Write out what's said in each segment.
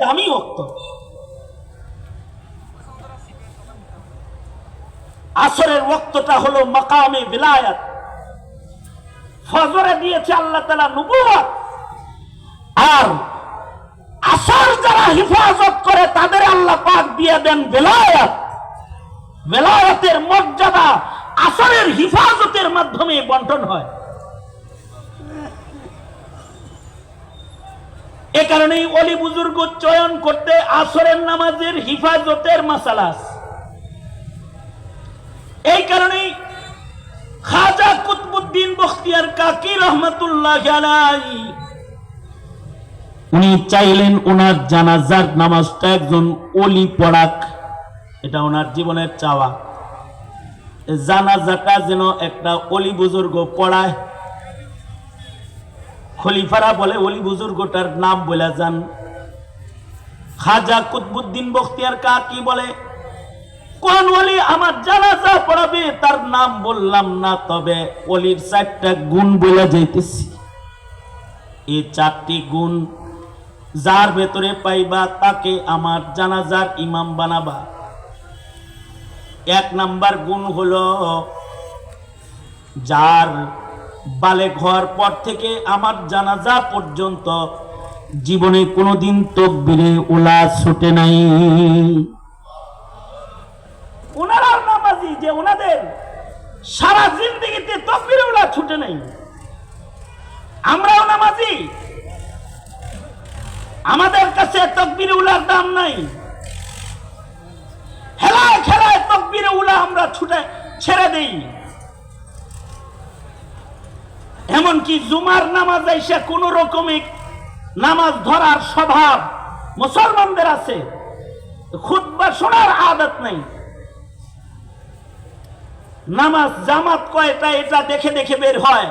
দামি ওক্ত আসরের ওক্তটা হলো মাকামে বিলায়াত। ফজরে দিয়েছে আল্লাহ তালা নবুয়াত আর আসর যারা হিফাজত করে, তাদের আল্লাহ পাক দিয়ে দেন বেলায়াত। বেলায়াতের মর্যাদা আসরের হিফাজতের মাধ্যমে বন্টন হয়। এ কারণেই অলি বুজুর্গ চয়ন করতে আসরের নামাজের হিফাজতের মাসালা আছে। এই কারণেই খাজা কুতবুদ্দিন বখতিয়ার কাকি রহমতুল্লাহ উনি চাইলেন ওনার জানাজার নামাজটা একজন অলি পড়াক এটা ওনার জীবনের চাওয়া জানাজাটা যেন একটা অলি বুজুর্গ পড়ায় খলিফারা বলে, অলি বুজুর্গটার নাম বলে যান। খাজা কুতবুদ্দিন বখতিয়ার কা কি বলে, কোন অলি আমার জানাজা পড়াবে, তার নাম বললাম না, তবে অলির চারটা গুণ বলে যাইতেছি। এই চারটি গুণ যার ভেতরে পাইবা, তাকে আমার জানাজার ইমাম বানাবা। এক নাম্বার গুণ হলো, যার বালে ঘর পর থেকে আমার জানাজা পর্যন্ত জীবনে কোনোদিন তকবিরে ওলা ছুটে নাই। ওনারাও নামাজি যে ওনাদের সারা জিন্দগিতে তকবিরে ওলা ছুটে নাই। আমরাও নামাজি। আমাদের কাছে তকবির উলার দাম নাই। হেলায় খেলায় তকবির উলা আমরা ছুটে ছেড়ে দেই। এমনকি জুমার নামাজ এসে কোন রকমে নামাজ ধরার স্বভাব মুসলমানদের আছে। খুতবা শোনার আদত নাই। নামাজ জামাত কয়টা এটা দেখে দেখে বের হয়।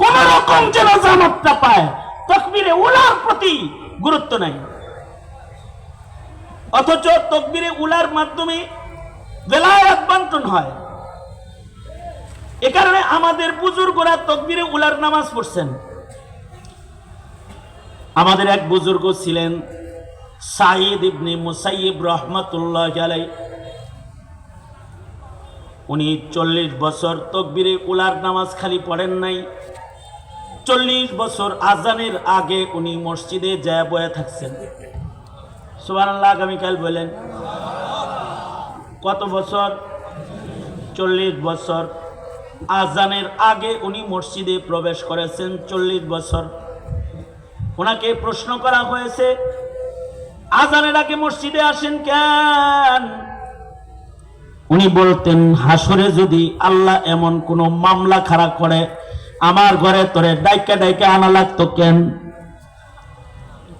কোন রকম যেন জামাতটা পায়। তকবিরে উলার প্রতি গুরুত্ব নাই। অথচ তকবিরে উলার মাধ্যমে বেলায়াত বন্টন হয়। এ কারণে আমাদের বুজুর্গরা তকবিরে উলার নামাজ পড়ছেন। আমাদের এক বুজুর্গ ছিলেন সাইদ ইবনে মুসাইব রহমতুল্লাহ আলাই উনি চল্লিশ বছর তকবিরে উলার নামাজ খালি পড়েন নাই। চল্লিশ বছর আজানের আগে উনি মসজিদে যায় বয়ে থাকছেন। সুবান আগামীকাল বলেন। কত বছর? চল্লিশ বছর। আজানের আগে উনি মসজিদে প্রবেশ করেছেন চল্লিশ বছর। ওনাকে প্রশ্ন করা হয়েছে, আজানের আগে মসজিদে আসেন কেন? উনি বলতেন, হাসরে যদি আল্লাহ এমন কোন মামলা খারাপ করে, আমার ঘরে তোরে ডাইকা ডাইকা আনা লাগতো কেন?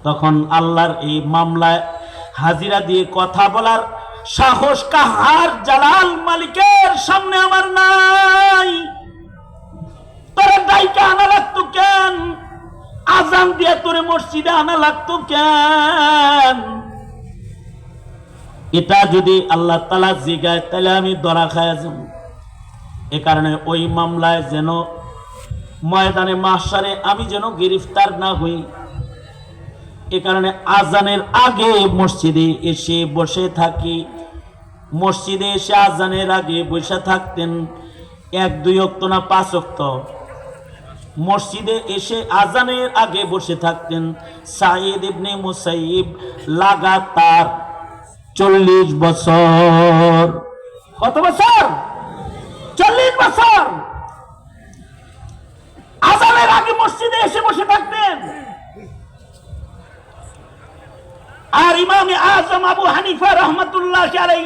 তখন আল্লাহর এই মামলায় হাজিরা দিয়ে কথা বলার সাহস কাহার জালাল মালিকের সামনে আমার নাই। তোরে ডাইকা আনা লাগতো কেন? আজান দিয়ে তোরে মসজিদে আনা লাগতো কেন? এটা যদি আল্লাহ তালা জিগায়, তাহলে আমি দরা খায় যাব। এ কারণে ওই মামলায় যেন ময়দানে মাসারে আমি যেন গ্রেফতার না হই। এ কারণে আজানের আগে মসজিদে এসে বসে থাকি। মসজিদে এসে আজানের আগে বসে থাকতেন। এক, দুই অক্ত না পাঁচ অক্ত? মসজিদে এসে আজানের আগে বসে থাকতেন। সাইদ ইবনে মুসাইব লাগাতার চল্লিশ বছর। কত বছর? চল্লিশ বছর! আজানের আগে মসজিদে এসে বসে থাকতেন। আর ইমামে আজম আবু হানিফা রহমতুল্লাহ আলাই